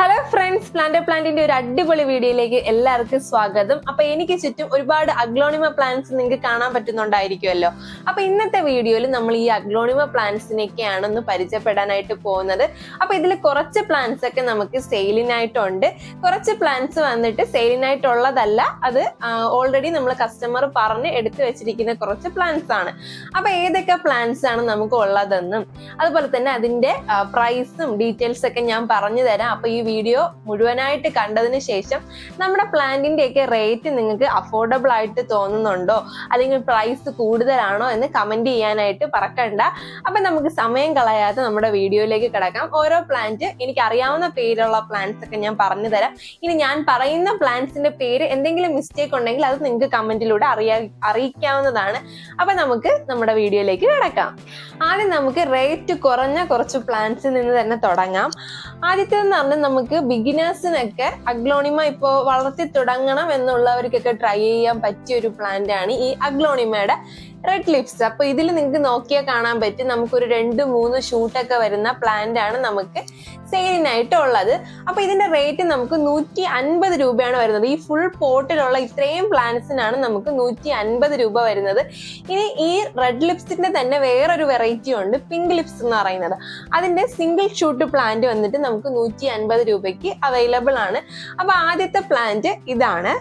Hello friends plant പ്ലാന്റിന്റെ ഒരു അടിപൊളി വീഡിയോയിലേക്ക് എല്ലാവർക്കും സ്വാഗതം. അപ്പൊ എനിക്ക് ചുറ്റും ഒരുപാട് അഗ്ലോണിമ പ്ലാന്റ്സ് നിങ്ങൾക്ക് കാണാൻ പറ്റുന്നുണ്ടായിരിക്കുമല്ലോ. അപ്പൊ ഇന്നത്തെ വീഡിയോയിൽ നമ്മൾ ഈ അഗ്ലോണിമ പ്ലാന്റ്സിനെയൊക്കെയാണ് ഒന്ന് പരിചയപ്പെടാനായിട്ട് പോകുന്നത്. അപ്പൊ ഇതിൽ കുറച്ച് പ്ലാന്റ്സ് ഒക്കെ നമുക്ക് സെയിലിനായിട്ടുണ്ട്. കുറച്ച് പ്ലാന്റ്സ് വന്നിട്ട് സെയിലിനായിട്ടുള്ളതല്ല അത് ഓൾറെഡി നമ്മൾ കസ്റ്റമർ പറഞ്ഞ് എടുത്തു വെച്ചിരിക്കുന്ന കുറച്ച് പ്ലാന്റ്സ് ആണ്. അപ്പൊ ഏതൊക്കെ പ്ലാന്റ്സ് ആണ് നമുക്ക് ഉള്ളതെന്നും അതുപോലെ തന്നെ അതിന്റെ പ്രൈസും ഡീറ്റെയിൽസ് ഒക്കെ ഞാൻ പറഞ്ഞു തരാം അപ്പൊ ഈ വീഡിയോ മുഴുവനായിട്ട് കണ്ടതിന് ശേഷം നമ്മുടെ പ്ലാന്റിന്റെ ഒക്കെ റേറ്റ് നിങ്ങൾക്ക് അഫോർഡബിൾ ആയിട്ട് തോന്നുന്നുണ്ടോ? അല്ലെങ്കിൽ പ്രൈസ് കൂടുതലാണോ എന്ന് കമന്റ് ചെയ്യാനായിട്ട് പറക്കണ്ട അപ്പൊ നമുക്ക് സമയം കളയാതെ നമ്മുടെ വീഡിയോയിലേക്ക് കിടക്കാം. ഓരോ പ്ലാന്റ് എനിക്ക് അറിയാവുന്ന പേരുള്ള പ്ലാന്റ്സ് ഒക്കെ ഞാൻ പറഞ്ഞു തരാം ഇനി ഞാൻ പറയുന്ന പ്ലാന്റ്സിന്റെ പേര് എന്തെങ്കിലും മിസ്റ്റേക്ക് ഉണ്ടെങ്കിൽ അത് നിങ്ങൾക്ക് കമന്റിലൂടെ അറിയാ അറിയിക്കാവുന്നതാണ്. അപ്പൊ നമുക്ക് നമ്മുടെ വീഡിയോയിലേക്ക് കിടക്കാം. ആദ്യം നമുക്ക് റേറ്റ് കുറഞ്ഞ കുറച്ച് പ്ലാന്റ്സിൽ നിന്ന് തന്നെ തുടങ്ങാം. ആദ്യത്തേന്ന് പറഞ്ഞാൽ നമുക്ക് ബിഗിനേഴ്സിനൊക്കെ അഗ്ലോണിമ ഇപ്പോൾ വളർത്തി തുടങ്ങണം എന്നുള്ളവർക്കൊക്കെ ട്രൈ ചെയ്യാൻ പറ്റിയ ഒരു പ്ലാന്റ് ആണ് ഈ അഗ്ലോണിമയുടെ റെഡ് ലിപ്സ് അപ്പൊ ഇതിൽ നിങ്ങൾക്ക് നോക്കിയാൽ കാണാൻ പറ്റും. നമുക്കൊരു രണ്ട് മൂന്ന് ഷൂട്ടൊക്കെ വരുന്ന പ്ലാന്റ് ആണ് നമുക്ക് സെയിലിനായിട്ട് ഉള്ളത് അപ്പൊ ഇതിന്റെ റേറ്റ് നമുക്ക് നൂറ്റി അൻപത് രൂപയാണ് വരുന്നത്. ഈ ഫുൾ പോർട്ടിലുള്ള ഇത്രയും പ്ലാന്റ്സിനാണ് നമുക്ക് നൂറ്റി അൻപത് രൂപ വരുന്നത്. ഇനി ഈ റെഡ് ലിപ്സിന്റെ തന്നെ വേറൊരു വെറൈറ്റി ഉണ്ട് പിങ്ക് ലിപ്സ് എന്ന് പറയുന്നത്. അതിന്റെ സിംഗിൾ ഷൂട്ട് പ്ലാന്റ് വന്നിട്ട് നമുക്ക് നൂറ്റി അൻപത് രൂപയ്ക്ക് അവൈലബിൾ ആണ്. അപ്പൊ ആദ്യത്തെ പ്ലാന്റ് ഇതാണ്.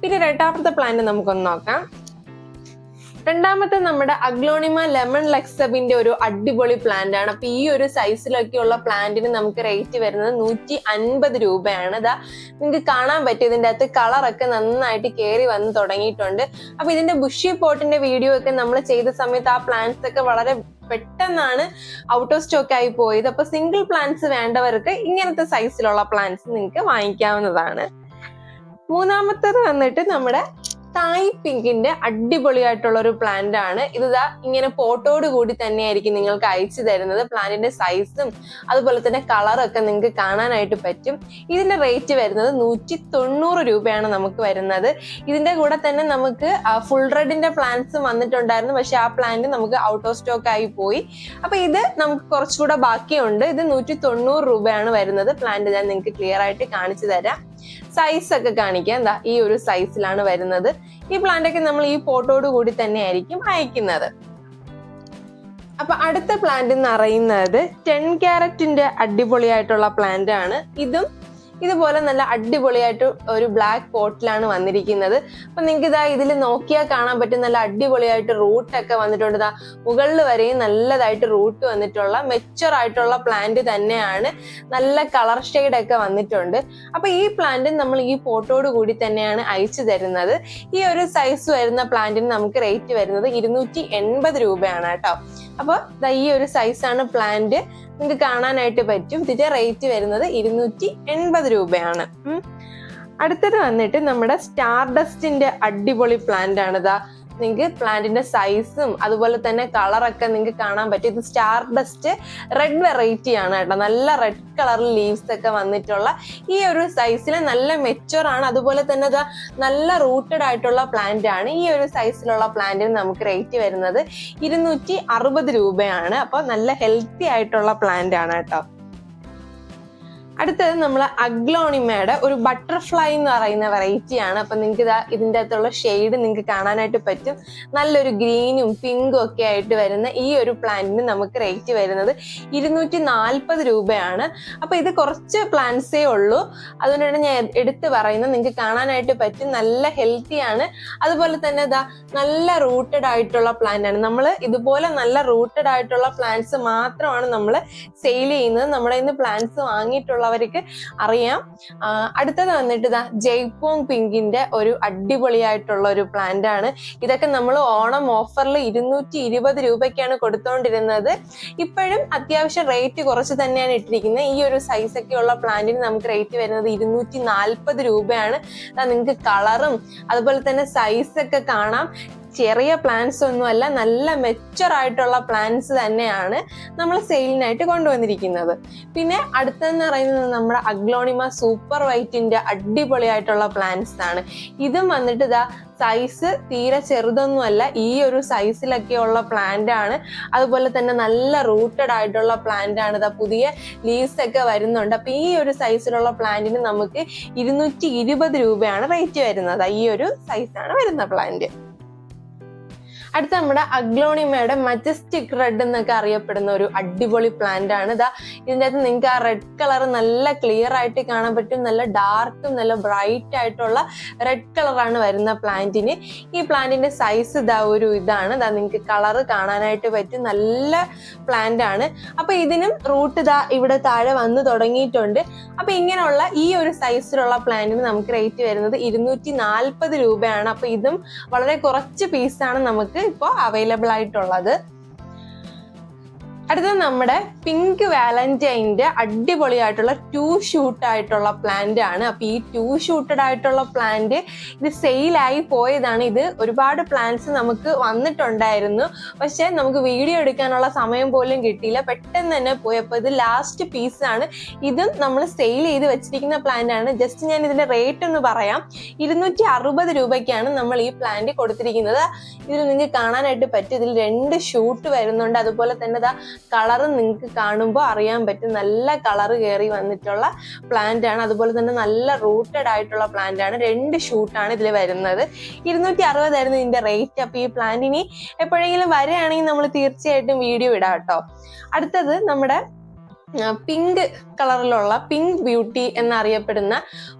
പിന്നെ രണ്ടാമത്തെ പ്ലാന്റ് നമുക്കൊന്ന് നോക്കാം. രണ്ടാമത്തെ നമ്മുടെ അഗ്ലോണിമ ലെമൺ ലെക്സബിന്റെ ഒരു അടിപൊളി പ്ലാന്റ് ആണ്. അപ്പൊ ഈ ഒരു സൈസിലൊക്കെയുള്ള പ്ലാന്റിന് നമുക്ക് റേറ്റ് വരുന്നത് നൂറ്റി അൻപത് രൂപയാണ്. ഇതാ നിങ്ങൾക്ക് കാണാൻ പറ്റും ഇതിന്റെ അകത്ത് കളറൊക്കെ നന്നായിട്ട് കയറി വന്ന് തുടങ്ങിയിട്ടുണ്ട്. അപ്പൊ ഇതിന്റെ ബുഷി പോട്ടിന്റെ വീഡിയോ ഒക്കെ നമ്മൾ ചെയ്ത സമയത്ത് ആ പ്ലാന്റ്സ് ഒക്കെ വളരെ പെട്ടെന്നാണ് ഔട്ട് ഓഫ് സ്റ്റോക്ക് ആയി പോയത്. അപ്പൊ സിംഗിൾ പ്ലാന്റ്സ് വേണ്ടവർക്ക് ഇങ്ങനത്തെ സൈസിലുള്ള പ്ലാന്റ്സ് നിങ്ങൾക്ക് വാങ്ങിക്കാവുന്നതാണ്. മൂന്നാമത്തത് വന്നിട്ട് നമ്മുടെ തായ് പിങ്കിന്റെ അടിപൊളിയായിട്ടുള്ള ഒരു പ്ലാന്റ് ആണ്. ഇതാ ഇങ്ങനെ പോട്ടോട് കൂടി തന്നെയായിരിക്കും നിങ്ങൾക്ക് അയച്ചു തരുന്നത്. പ്ലാന്റിന്റെ സൈസും അതുപോലെ തന്നെ കളറൊക്കെ നിങ്ങൾക്ക് കാണാനായിട്ട് പറ്റും. ഇതിന്റെ റേറ്റ് വരുന്നത് നൂറ്റി തൊണ്ണൂറ് രൂപയാണ് നമുക്ക് വരുന്നത്. ഇതിന്റെ കൂടെ തന്നെ നമുക്ക് ഫുൾ റെഡിന്റെ പ്ലാന്റ്സ് വന്നിട്ടുണ്ടായിരുന്നു. പക്ഷെ ആ പ്ലാന്റ് നമുക്ക് ഔട്ട് ഓഫ് സ്റ്റോക്ക് ആയി പോയി. അപ്പൊ ഇത് നമുക്ക് കുറച്ചുകൂടെ ബാക്കിയുണ്ട്. ഇത് നൂറ്റി തൊണ്ണൂറ് രൂപയാണ് വരുന്നത്. പ്ലാന്റ് ഞാൻ നിങ്ങൾക്ക് ക്ലിയർ ആയിട്ട് കാണിച്ചു തരാം. സൈസ് ഒക്കെ കാണിക്കാം. എന്താ ഈ ഒരു സൈസിലാണ് വരുന്നത്. ഈ പ്ലാന്റ് ഒക്കെ നമ്മൾ ഈ പോട്ടോട് കൂടി തന്നെ ആയിരിക്കും അയക്കുന്നത്. അപ്പൊ അടുത്ത പ്ലാന്റ് എന്ന് പറയുന്നത് ടെൻ ക്യാരറ്റിന്റെ അടിപൊളിയായിട്ടുള്ള പ്ലാന്റ് ആണ്. ഇതും ഇതുപോലെ നല്ല അടിപൊളിയായിട്ട് ഒരു ബ്ലാക്ക് പോട്ടിലാണ് വന്നിരിക്കുന്നത്. അപ്പൊ നിങ്ങൾക്ക് ഇതാ ഇതിൽ നോക്കിയാൽ കാണാൻ പറ്റും. നല്ല അടിപൊളിയായിട്ട് റൂട്ട് ഒക്കെ വന്നിട്ടുണ്ട്. ഇതാ മുകളിൽ വരെയും നല്ലതായിട്ട് റൂട്ട് വന്നിട്ടുള്ള മെച്ചർ ആയിട്ടുള്ള പ്ലാന്റ് തന്നെയാണ്. നല്ല കളർ ഷെയ്ഡ് ഒക്കെ വന്നിട്ടുണ്ട്. അപ്പൊ ഈ പ്ലാന്റ് നമ്മൾ ഈ പോട്ടോട് കൂടി തന്നെയാണ് അയച്ചു തരുന്നത്. ഈ ഒരു സൈസ് വരുന്ന പ്ലാന്റിന് നമുക്ക് റേറ്റ് വരുന്നത് ഇരുന്നൂറ്റി എൺപത് രൂപയാണ് കേട്ടോ. അപ്പോൾ ഈ ഒരു സൈസാണ് പ്ലാന്റ് നിങ്ങൾക്ക് കാണാനായിട്ട് പറ്റും. ഇതിന്റെ റേറ്റ് വരുന്നത് ഇരുന്നൂറ്റി എൺപത് രൂപയാണ്. അടുത്തത് വന്നിട്ട് നമ്മുടെ സ്റ്റാർ ഡസ്റ്റിന്റെ അടിപൊളി പ്ലാന്റ് ആണ്. ഇതാ നിങ്ങൾക്ക് പ്ലാന്റിന്റെ സൈസും അതുപോലെ തന്നെ കളറൊക്കെ നിങ്ങൾക്ക് കാണാൻ പറ്റും. ഇത് സ്റ്റാർ ഡസ്റ്റ് റെഡ് വെറൈറ്റി ആണ് കേട്ടോ. നല്ല റെഡ് കളറിൽ ലീവ്സ് ഒക്കെ വന്നിട്ടുള്ള ഈ ഒരു സൈസിൽ നല്ല മെച്ചുവർ ആണ്. അതുപോലെ തന്നെ ഇത് നല്ല റൂട്ടഡ് ആയിട്ടുള്ള പ്ലാന്റ് ആണ്. ഈ ഒരു സൈസിലുള്ള പ്ലാന്റിന് നമുക്ക് റേറ്റ് വരുന്നത് ഇരുന്നൂറ്റി അറുപത് രൂപയാണ്. അപ്പോൾ നല്ല ഹെൽത്തി ആയിട്ടുള്ള പ്ലാന്റ് ആണ് കേട്ടോ. അടുത്തത് നമ്മൾ അഗ്ലോണിമയുടെ ഒരു ബട്ടർഫ്ലൈ എന്ന് പറയുന്ന വെറൈറ്റി ആണ്. അപ്പൊ നിങ്ങൾക്ക് ഇതാ ഇതിന്റെ അകത്തുള്ള ഷെയ്ഡ് നിങ്ങൾക്ക് കാണാനായിട്ട് പറ്റും. നല്ലൊരു ഗ്രീനും പിങ്കും ഒക്കെ ആയിട്ട് വരുന്ന ഈ ഒരു പ്ലാന്റിന് നമുക്ക് റേറ്റ് വരുന്നത് ഇരുന്നൂറ്റി നാൽപ്പത് രൂപയാണ്. അപ്പൊ ഇത് കുറച്ച് പ്ലാന്റ്സേ ഉള്ളൂ. അതുകൊണ്ടാണ് ഞാൻ എടുത്ത് പറയുന്നത് നിങ്ങൾക്ക് കാണാനായിട്ട് പറ്റും. നല്ല ഹെൽത്തി ആണ്. അതുപോലെ തന്നെ ഇതാ നല്ല റൂട്ടഡ് ആയിട്ടുള്ള പ്ലാന്റ് ആണ്. നമ്മൾ ഇതുപോലെ നല്ല റൂട്ടഡ് ആയിട്ടുള്ള പ്ലാന്റ്സ് മാത്രമാണ് നമ്മൾ സെയിൽ ചെയ്യുന്നത്. നമ്മുടെ ഇന്ന് പ്ലാന്റ്സ് വാങ്ങിയിട്ടുള്ള ഉള്ളവർക്ക് അറിയാം. അടുത്തത് വന്നിട്ട് ഇതാ ജയ്പോങ് പിങ്കിന്റെ ഒരു അടിപൊളിയായിട്ടുള്ള ഒരു പ്ലാന്റ് ആണ്. ഇതൊക്കെ നമ്മൾ ഓണം ഓഫറിൽ ഇരുന്നൂറ്റി ഇരുപത് രൂപയ്ക്കാണ് കൊടുത്തോണ്ടിരുന്നത്. ഇപ്പോഴും അത്യാവശ്യം റേറ്റ് കുറച്ച് തന്നെയാണ് ഇട്ടിരിക്കുന്നത്. ഈ ഒരു സൈസ് ഒക്കെ ഉള്ള പ്ലാന്റിന് നമുക്ക് റേറ്റ് വരുന്നത് ഇരുന്നൂറ്റി നാൽപ്പത് രൂപയാണ് നിങ്ങൾക്ക് കളറും അതുപോലെ തന്നെ സൈസൊക്കെ കാണാം. ചെറിയ പ്ലാന്റ്സ് ഒന്നുമല്ല നല്ല മെച്ചർ ആയിട്ടുള്ള പ്ലാന്റ്സ് തന്നെയാണ് നമ്മൾ സെയിലിനായിട്ട് കൊണ്ടുവന്നിരിക്കുന്നത്. പിന്നെ അടുത്തെന്ന് പറയുന്നത് നമ്മുടെ അഗ്ലോണിമ സൂപ്പർ വൈറ്റിന്റെ അടിപൊളിയായിട്ടുള്ള പ്ലാന്റ്സ് ആണ്. ഇതും വന്നിട്ട് ഇതാ സൈസ് തീരെ ചെറുതൊന്നുമല്ല ഈ ഒരു സൈസിലൊക്കെ ഉള്ള പ്ലാന്റ് ആണ്. അതുപോലെ തന്നെ നല്ല റൂട്ടഡ് ആയിട്ടുള്ള പ്ലാന്റ് ആണ്. ഇതാ പുതിയ ലീവ്സ് ഒക്കെ വരുന്നുണ്ട്. അപ്പൊ ഈ ഒരു സൈസിലുള്ള പ്ലാന്റിന് നമുക്ക് ഇരുന്നൂറ്റി രൂപയാണ് റേറ്റ് വരുന്നത്. ഈ ഒരു സൈസാണ് വരുന്ന പ്ലാന്റ് അടുത്ത നമ്മുടെ അഗ്ലോണിമയുടെ മജസ്റ്റിക് റെഡ് എന്നൊക്കെ അറിയപ്പെടുന്ന ഒരു അടിപൊളി പ്ലാന്റ് ആണ്. ഇതാ ഇതിന്റെ അകത്ത് നിങ്ങൾക്ക് ആ റെഡ് കളർ നല്ല ക്ലിയർ ആയിട്ട് കാണാൻ പറ്റും. നല്ല ഡാർക്കും നല്ല ബ്രൈറ്റ് ആയിട്ടുള്ള റെഡ് കളറാണ് വരുന്ന പ്ലാന്റിന് ഈ പ്ലാന്റിന്റെ സൈസ് ഇതാ ഒരു ഇതാണ്. ഇതാ നിങ്ങൾക്ക് കളർ കാണാനായിട്ട് പറ്റും. നല്ല പ്ലാന്റ് ആണ്. അപ്പൊ ഇതിനും റൂട്ട് ഇതാ ഇവിടെ താഴെ വന്നു തുടങ്ങിയിട്ടുണ്ട്. അപ്പൊ ഇങ്ങനെയുള്ള ഈ ഒരു സൈസിലുള്ള പ്ലാന്റിന് നമുക്ക് റേറ്റ് വരുന്നത് ഇരുന്നൂറ്റി നാൽപ്പത് രൂപയാണ്. അപ്പൊ ഇതും വളരെ കുറച്ച് പീസാണ് നമുക്ക് ഇപ്പോൾ അവൈലബിൾ ആയിട്ടുള്ളത് അടുത്തത് നമ്മുടെ പിങ്ക് വാലന്റൈന്റെ അടിപൊളിയായിട്ടുള്ള ടു ഷൂട്ട് ആയിട്ടുള്ള പ്ലാന്റ് ആണ്. അപ്പൊ ഈ ടു ഷൂട്ടഡ് ആയിട്ടുള്ള പ്ലാന്റ് ഇത് സെയിലായി പോയതാണ്. ഇത് ഒരുപാട് പ്ലാന്റ്സ് നമുക്ക് വന്നിട്ടുണ്ടായിരുന്നു. പക്ഷേ നമുക്ക് വീഡിയോ എടുക്കാനുള്ള സമയം പോലും കിട്ടിയില്ല. പെട്ടെന്ന് തന്നെ പോയി അപ്പോൾ ഇത് ലാസ്റ്റ് പീസ് ആണ്. ഇതും നമ്മൾ സെയിൽ ചെയ്ത് വെച്ചിരിക്കുന്ന പ്ലാന്റ് ആണ്. ജസ്റ്റ് ഞാൻ ഇതിന്റെ റേറ്റ് ഒന്ന് പറയാം. ഇരുന്നൂറ്റി അറുപത് രൂപയ്ക്കാണ് നമ്മൾ ഈ പ്ലാന്റ് കൊടുത്തിരിക്കുന്നത്. ഇതിൽ നിങ്ങൾക്ക് കാണാനായിട്ട് പറ്റും. ഇതിൽ രണ്ട് ഷൂട്ട് വരുന്നുണ്ട്. അതുപോലെ തന്നെ കളറ് നിങ്ങൾക്ക് കാണുമ്പോൾ അറിയാൻ പറ്റും. നല്ല കളറ് കയറി വന്നിട്ടുള്ള പ്ലാന്റ് ആണ്. അതുപോലെ തന്നെ നല്ല റൂട്ടഡ് ആയിട്ടുള്ള പ്ലാന്റ് ആണ്. രണ്ട് ഷൂട്ടാണ് ഇതിൽ വരുന്നത്. ഇരുന്നൂറ്റി അറുപതായിരുന്നു ഇതിന്റെ റേറ്റ് അപ്പൊ ഈ പ്ലാന്റിനി എപ്പോഴെങ്കിലും വരികയാണെങ്കിൽ നമ്മൾ തീർച്ചയായിട്ടും വീഡിയോ ഇടാം കേട്ടോ. അടുത്തത് നമ്മുടെ പിങ്ക് കളറിലുള്ള പിങ്ക് ബ്യൂട്ടി എന്നറിയപ്പെടുന്ന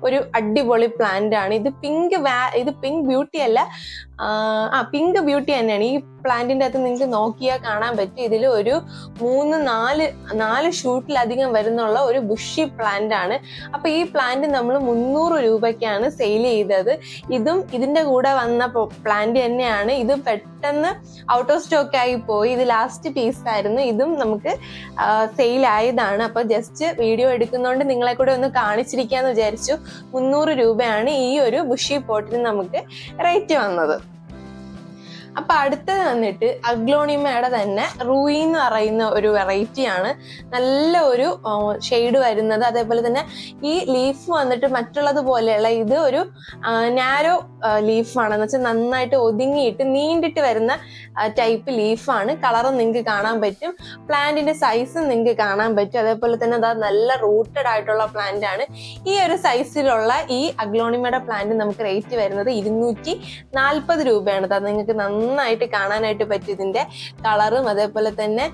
ഒരു അടിപൊളി പ്ലാന്റ് ആണ്. ഇത് പിങ്ക് വാ ഇത് പിങ്ക് ബ്യൂട്ടി അല്ല ആ പിങ്ക് ബ്യൂട്ടി തന്നെയാണ്. ഈ പ്ലാന്റിന്റെ അകത്ത് നിങ്ങൾക്ക് നോക്കിയാൽ കാണാൻ പറ്റും ഇതിൽ ഒരു മൂന്ന് നാല് നാല് ഷൂട്ടിലധികം വരുന്നുള്ള ഒരു ബുഷി പ്ലാന്റ് ആണ്. അപ്പൊ ഈ പ്ലാന്റ് നമ്മൾ മുന്നൂറ് രൂപയ്ക്കാണ് സെയിൽ ചെയ്തത്. ഇതും ഇതിന്റെ കൂടെ വന്ന പ്ലാന്റ് തന്നെയാണ്. ഇത് പെട്ടെന്ന് ഔട്ട് ഓഫ് സ്റ്റോക്ക് ആയി പോയി. ഇത് ലാസ്റ്റ് പീസ് ആയിരുന്നു. ഇതും നമുക്ക് സെയിൽ ആയതാണ്. അപ്പൊ ജസ്റ്റ് വീഡിയോ എടുക്കുന്നതുകൊണ്ട് നിങ്ങളെ കൂടെ ഒന്ന് കാണിച്ചിരിക്കാന്ന് വിചാരിച്ചു. മുന്നൂറ് രൂപയാണ് ഈ ഒരു ബുഷി പോട്ടിന് നമുക്ക് റേറ്റ് വന്നത്. അപ്പൊ അടുത്തത് വന്നിട്ട് അഗ്ലോണിമയുടെ തന്നെ റൂയി എന്ന് പറയുന്ന ഒരു വെറൈറ്റി ആണ്. നല്ല ഒരു ഷെയ്ഡ് വരുന്നത്. അതേപോലെ തന്നെ ഈ ലീഫ് വന്നിട്ട് മറ്റുള്ളത് പോലെയുള്ള ഇത് ഒരു നാരോ ലീഫാണെന്ന് വെച്ചാൽ നന്നായിട്ട് ഒതുങ്ങിയിട്ട് നീണ്ടിട്ട് വരുന്ന ടൈപ്പ് ലീഫാണ് കളറും നിങ്ങൾക്ക് കാണാൻ പറ്റും. പ്ലാന്റിന്റെ സൈസും നിങ്ങൾക്ക് കാണാൻ പറ്റും. അതേപോലെ തന്നെ അതാ നല്ല റൂട്ടഡ് ആയിട്ടുള്ള പ്ലാന്റ് ആണ്. ഈ ഒരു സൈസിലുള്ള ഈ അഗ്ലോണിമയുടെ പ്ലാന്റ് നമുക്ക് റേറ്റ് വരുന്നത് ഇരുന്നൂറ്റി നാൽപ്പത് രൂപയാണ്. അത് നിങ്ങൾക്ക് നന്നായിട്ട് കാണാനായിട്ട് പറ്റും ഇതിന്റെ കളറും അതേപോലെ തന്നെ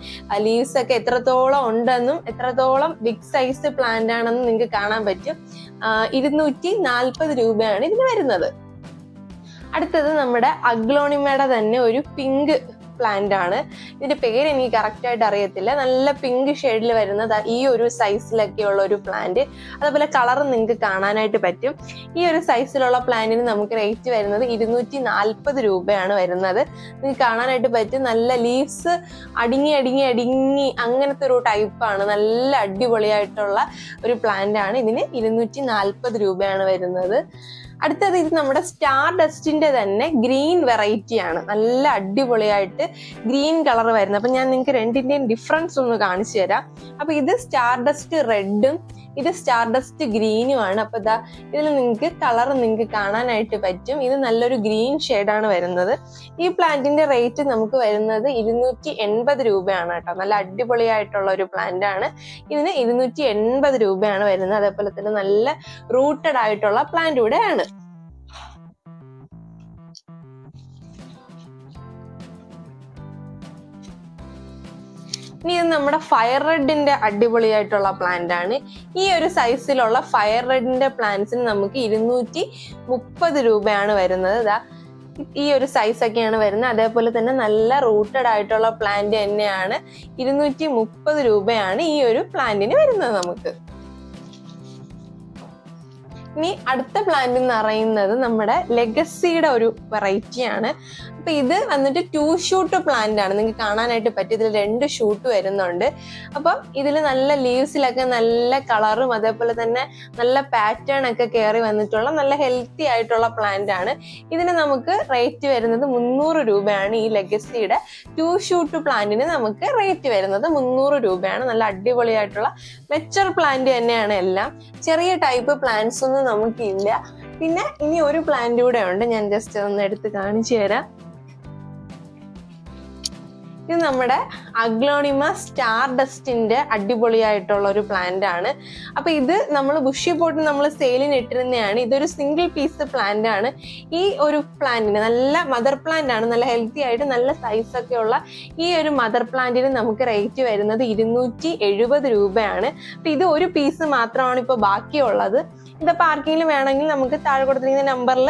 ലീവ്സ് ഒക്കെ എത്രത്തോളം ഉണ്ടെന്നും എത്രത്തോളം ബിഗ് സൈസ് പ്ലാന്റ് ആണെന്നും നിങ്ങൾക്ക് കാണാൻ പറ്റും. ഇരുന്നൂറ്റി നാൽപ്പത് രൂപയാണ് ഇതിന് വരുന്നത്. അടുത്തത് നമ്മുടെ അഗ്ലോണിമയുടെ തന്നെ ഒരു പിങ്ക് പ്ലാന്റ് ആണ്. ഇതിന്റെ പേര് എനിക്ക് കറക്റ്റ് ആയിട്ട് അറിയത്തില്ല. നല്ല പിങ്ക് ഷെയ്ഡിൽ വരുന്നത് ഈ ഒരു സൈസിലൊക്കെ ഉള്ള ഒരു പ്ലാന്റ് അതേപോലെ കളർ നിങ്ങൾക്ക് കാണാനായിട്ട് പറ്റും. ഈ ഒരു സൈസിലുള്ള പ്ലാന്റിന് നമുക്ക് റേറ്റ് വരുന്നത് ഇരുന്നൂറ്റി നാൽപ്പത് രൂപയാണ് വരുന്നത്. നിങ്ങൾക്ക് കാണാനായിട്ട് പറ്റും. നല്ല ലീവ്സ് അടിങ്ങി അടിങ്ങി അടിങ്ങി അങ്ങനത്തെ ഒരു ടൈപ്പാണ് നല്ല അടിപൊളിയായിട്ടുള്ള ഒരു പ്ലാന്റ് ആണ്. ഇതിന് ഇരുന്നൂറ്റി നാൽപ്പത് രൂപയാണ് വരുന്നത്. അടുത്തത് ഇത് നമ്മുടെ സ്റ്റാർ ഡസ്റ്റിന്റെ തന്നെ ഗ്രീൻ വെറൈറ്റി ആണ്. നല്ല അടിപൊളിയായിട്ട് ഗ്രീൻ കളർ വരുന്നത്. അപ്പൊ ഞാൻ നിങ്ങൾക്ക് രണ്ടിന്റെയും ഡിഫറൻസ് ഒന്ന് കാണിച്ചു തരാം. അപ്പൊ ഇത് സ്റ്റാർ ഡസ്റ്റ് റെഡും ഇത് സ്റ്റാർ ഡസ്റ്റ് ഗ്രീനും ആണ്. അപ്പൊ ഇതാ ഇതിൽ നിങ്ങൾക്ക് കളർ നിങ്ങൾക്ക് കാണാനായിട്ട് പറ്റും. ഇത് നല്ലൊരു ഗ്രീൻ ഷെയ്ഡാണ് വരുന്നത്. ഈ പ്ലാന്റിന്റെ റേറ്റ് നമുക്ക് വരുന്നത് ഇരുന്നൂറ്റി എൺപത് രൂപയാണ് കേട്ടോ. നല്ല അടിപൊളിയായിട്ടുള്ള ഒരു പ്ലാന്റ് ആണ്. ഇതിന് ഇരുന്നൂറ്റി എൺപത് രൂപയാണ് വരുന്നത്. അതേപോലെ തന്നെ നല്ല റൂട്ടഡ് ആയിട്ടുള്ള പ്ലാന്റ് കൂടെയാണ് ഇനി ഇത് നമ്മുടെ ഫയർ റെഡിന്റെ അടിപൊളിയായിട്ടുള്ള പ്ലാന്റ് ആണ്. ഈ ഒരു സൈസിലുള്ള ഫയർ റെഡിന്റെ പ്ലാന്റ്സിന് നമുക്ക് ഇരുന്നൂറ്റി മുപ്പത് രൂപയാണ് വരുന്നത്. ഇതാ ഈ ഒരു സൈസ് ഒക്കെയാണ് വരുന്നത്. അതേപോലെ തന്നെ നല്ല റൂട്ടഡ് ആയിട്ടുള്ള പ്ലാന്റ് തന്നെയാണ് ഇരുന്നൂറ്റി മുപ്പത് രൂപയാണ് ഈ ഒരു പ്ലാന്റിന് വരുന്നത് നമുക്ക്. ഇനി അടുത്ത പ്ലാന്റ് എന്ന് പറയുന്നത് നമ്മുടെ ലെഗസിയുടെ ഒരു വെറൈറ്റി ആണ്. അപ്പൊ ഇത് വന്നിട്ട് ടു ഷൂട്ട് പ്ലാന്റ് ആണ്. നിങ്ങൾക്ക് കാണാനായിട്ട് പറ്റും. ഇതിൽ രണ്ട് ഷൂട്ട് വരുന്നുണ്ട്. അപ്പം ഇതിൽ നല്ല ലീവ്സിലൊക്കെ നല്ല കളറും അതേപോലെ തന്നെ നല്ല പാറ്റേൺ ഒക്കെ കയറി വന്നിട്ടുള്ള നല്ല ഹെൽത്തി ആയിട്ടുള്ള പ്ലാന്റ് ആണ്. ഇതിന് നമുക്ക് റേറ്റ് വരുന്നത് മുന്നൂറ് രൂപയാണ് ഈ ലെഗസിയുടെ ടു ഷൂട്ട് പ്ലാന്റിന് നമുക്ക് റേറ്റ് വരുന്നത് മുന്നൂറ് രൂപയാണ്. നല്ല അടിപൊളിയായിട്ടുള്ള മെച്ചർ പ്ലാന്റ് തന്നെയാണ് എല്ലാം. ചെറിയ ടൈപ്പ് പ്ലാന്റ്സ് ഒന്നും നമുക്കില്ല. പിന്നെ ഇനി ഒരു പ്ലാന്റ് കൂടെ ഉണ്ട്. ഞാൻ ജസ്റ്റ് ഒന്ന് എടുത്ത് കാണിച്ചു തരാം. ഇത് നമ്മുടെ അഗ്ലോണിമ സ്റ്റാർ ഡസ്റ്റിന്റെ അടിപൊളിയായിട്ടുള്ള ഒരു പ്ലാന്റ് ആണ്. അപ്പൊ ഇത് നമ്മൾ ബുഷി പോട്ട് നമ്മൾ സെയിലിന് ഇട്ടിരുന്നതാണ് ഇതൊരു സിംഗിൾ പീസ് പ്ലാന്റ് ആണ്. ഈ ഒരു പ്ലാന്റിന് നല്ല മദർ പ്ലാന്റ് ആണ്. നല്ല ഹെൽത്തി ആയിട്ട് നല്ല സൈസ് ഒക്കെ ഉള്ള ഈ ഒരു മദർ പ്ലാന്റിന് നമുക്ക് റേറ്റ് വരുന്നത് ഇരുന്നൂറ്റി എഴുപത് രൂപയാണ്. അപ്പൊ ഇത് ഒരു പീസ് മാത്രമാണ് ഇപ്പോൾ ബാക്കിയുള്ളത്. ഇതിപ്പോൾ പാർക്കിങ്ങിൽ വേണമെങ്കിൽ നമുക്ക് താഴെ കൊടുത്തിരിക്കുന്ന നമ്പറിൽ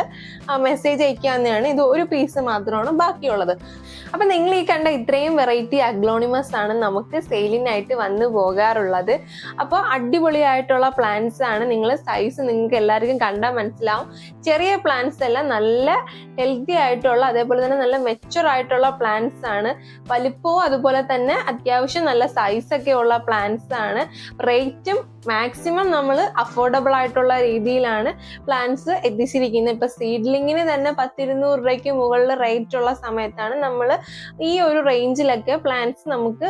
മെസ്സേജ് അയക്കാവുന്നതാണ്. ഇത് ഒരു പീസ് മാത്രമാണ് ബാക്കിയുള്ളത്. അപ്പൊ നിങ്ങൾ ഈ കണ്ട ഇത്രയും വെറൈറ്റി അഗ്ലോണിമസ് ആണ് നമുക്ക് സെയിലിനായിട്ട് വന്നു പോകാറുള്ളത്. അപ്പോൾ അടിപൊളിയായിട്ടുള്ള പ്ലാന്റ്സ് ആണ്. നിങ്ങൾ സൈസ് നിങ്ങൾക്ക് എല്ലാവർക്കും കണ്ടാൽ മനസ്സിലാവും. ചെറിയ പ്ലാന്റ്സ് എല്ലാം നല്ല ഹെൽത്തി ആയിട്ടുള്ള അതേപോലെ തന്നെ നല്ല മെച്ചൂർ ആയിട്ടുള്ള പ്ലാന്റ്സ് ആണ്. വലിപ്പവും അതുപോലെ തന്നെ അത്യാവശ്യം നല്ല സൈസ് ഒക്കെ ഉള്ള പ്ലാന്റ്സ് ആണ്. റേറ്റും മാക്സിമം നമ്മൾ അഫോർഡബിൾ ആയിട്ടുള്ള രീതിയിലാണ് പ്ലാന്റ്സ് എത്തിച്ചിരിക്കുന്നത്. ഇപ്പൊ സീഡ്ലിങ്ങിന് തന്നെ പത്തിരുന്നൂറ് രൂപയ്ക്ക് മുകളിൽ റേറ്റ് ഉള്ള സമയത്താണ് നമ്മൾ ഈ ഒരു റേഞ്ചിലൊക്കെ പ്ലാന്റ്സ് നമുക്ക്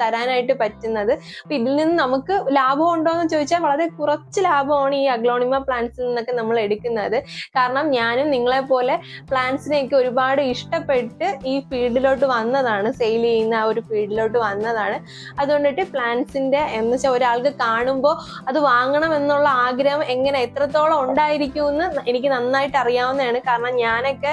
തരാനായിട്ട് പറ്റുന്നത്. അപ്പൊ ഇതിൽ നിന്ന് നമുക്ക് ലാഭം ഉണ്ടോ എന്ന് ചോദിച്ചാൽ വളരെ കുറച്ച് ലാഭമാണ് ഈ അഗ്ലോണിമ പ്ലാന്റ്സിൽ നിന്നൊക്കെ നമ്മൾ എടുക്കുന്നത്. കാരണം ഞാനും നിങ്ങളെ പോലെ പ്ലാന്റ്സിനെയൊക്കെ ഒരുപാട് ഇഷ്ടപ്പെട്ട് ഈ ഫീൽഡിലോട്ട് വന്നതാണ് സെയിൽ ചെയ്യുന്ന ആ ഒരു ഫീൽഡിലോട്ട് വന്നതാണ്. അതുകൊണ്ടിട്ട് പ്ലാന്റ്സിന്റെ എന്ന് വെച്ചാൽ ഒരാൾക്ക് കാണുമ്പോൾ അത് വാങ്ങണം എന്നുള്ള ആഗ്രഹം എങ്ങനെ എത്രത്തോളം ഉണ്ടായിരിക്കും എന്ന് എനിക്ക് നന്നായിട്ട് അറിയാവുന്നതാണ്. കാരണം ഞാനൊക്കെ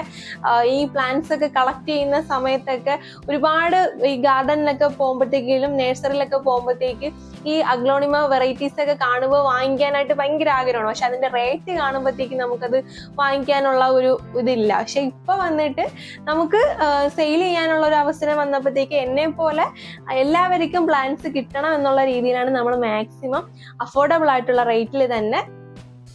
ഈ പ്ലാന്റ്സ് ഒക്കെ കളക്ട് ചെയ്യുന്ന സമയത്തൊക്കെ ഒരുപാട് ഈ ഗാർഡനിലൊക്കെ പോകുമ്പോഴത്തേക്കും നഴ്സറിയിലൊക്കെ പോകുമ്പോഴത്തേക്ക് ഈ അഗ്ലോണിമ വെറൈറ്റീസ് ഒക്കെ കാണുമ്പോൾ വാങ്ങിക്കാനായിട്ട് ഭയങ്കര ആഗ്രഹമാണ്. പക്ഷെ അതിന്റെ റേറ്റ് കാണുമ്പോഴത്തേക്ക് നമുക്കത് വാങ്ങിക്കാനുള്ള ഒരു ഇതില്ല. പക്ഷെ ഇപ്പൊ വന്നിട്ട് നമുക്ക് സെയിൽ ചെയ്യാനുള്ള ഒരു അവസരം വന്നപ്പോഴത്തേക്ക് എന്നെ പോലെ എല്ലാവർക്കും പ്ലാന്റ്സ് കിട്ടണം എന്നുള്ള രീതിയിലാണ് നമ്മൾ മാക്സിമം അഫോർഡബിൾ ആയിട്ടുള്ള റേറ്റിൽ തന്നെ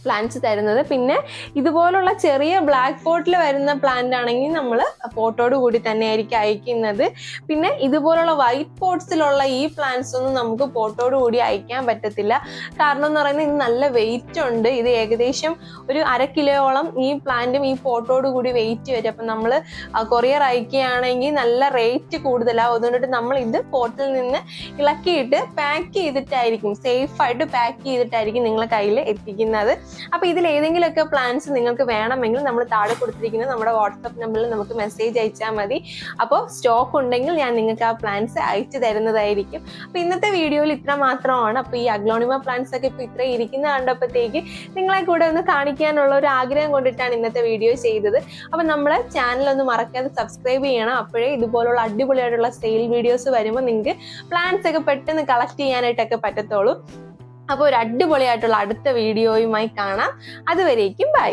പ്ലാന്റ്സ് തരുന്നത്. പിന്നെ ഇതുപോലുള്ള ചെറിയ ബ്ലാക്ക് പോട്ടിൽ വരുന്ന പ്ലാന്റ് ആണെങ്കിൽ നമ്മൾ പോട്ടോട് കൂടി തന്നെ ആയിരിക്കും അയക്കുന്നത്. പിന്നെ ഇതുപോലുള്ള വൈറ്റ് പോട്ട്സിലുള്ള ഈ പ്ലാന്റ്സ് ഒന്നും നമുക്ക് പോട്ടോട് കൂടി അയക്കാൻ പറ്റത്തില്ല. കാരണം എന്ന് പറയുന്നത് ഇത് നല്ല വെയിറ്റ് ഉണ്ട്. ഇത് ഏകദേശം ഒരു അര കിലോയോളം ഈ പ്ലാന്റും ഈ പോട്ടോട് കൂടി വെയിറ്റ് വരും. അപ്പം നമ്മൾ കൊറിയർ അയക്കുകയാണെങ്കിൽ നല്ല റേറ്റ് കൂടുതലാവും അതുകൊണ്ടിട്ട് നമ്മൾ ഇത് പോട്ടിൽ നിന്ന് ഇളക്കിയിട്ട് പാക്ക് ചെയ്തിട്ടായിരിക്കും. സേഫ് ആയിട്ട് പാക്ക് ചെയ്തിട്ടായിരിക്കും നിങ്ങളെ കയ്യിൽ എത്തിക്കുന്നത്. അപ്പൊ ഇതിൽ ഏതെങ്കിലുമൊക്കെ പ്ലാൻസ് നിങ്ങൾക്ക് വേണമെങ്കിൽ നമ്മൾ താഴെ കൊടുത്തിരിക്കുന്ന നമ്മുടെ വാട്സപ്പ് നമ്പറിൽ നമുക്ക് മെസ്സേജ് അയച്ചാൽ മതി. അപ്പോൾ സ്റ്റോക്ക് ഉണ്ടെങ്കിൽ ഞാൻ നിങ്ങൾക്ക് ആ പ്ലാൻസ് അയച്ചു തരുന്നതായിരിക്കും. അപ്പൊ ഇന്നത്തെ വീഡിയോയിൽ ഇത്ര മാത്രമാണ്. അപ്പൊ ഈ അഗ്ലോണിമ പ്ലാൻസ് ഒക്കെ ഇപ്പൊ ഇത്ര ഇരിക്കുന്ന കണ്ടപ്പോഴത്തേക്ക് നിങ്ങളെ കൂടെ ഒന്ന് കാണിക്കാനുള്ള ഒരു ആഗ്രഹം കൊണ്ടിട്ടാണ് ഇന്നത്തെ വീഡിയോ ചെയ്തത്. അപ്പൊ നമ്മളെ ചാനൽ ഒന്ന് മറക്കാതെ സബ്സ്ക്രൈബ് ചെയ്യണം. അപ്പോഴേ ഇതുപോലുള്ള അടിപൊളിയായിട്ടുള്ള സെയിൽ വീഡിയോസ് വരുമ്പോൾ നിങ്ങൾക്ക് പ്ലാൻസ് ഒക്കെ പെട്ടെന്ന് കളക്ട് ചെയ്യാനായിട്ടൊക്കെ പറ്റത്തുള്ളൂ. അപ്പോൾ ഒരു അടിപൊളിയായിട്ടുള്ള അടുത്ത വീഡിയോയുമായി കാണാം. അതുവരേക്കും ബൈ.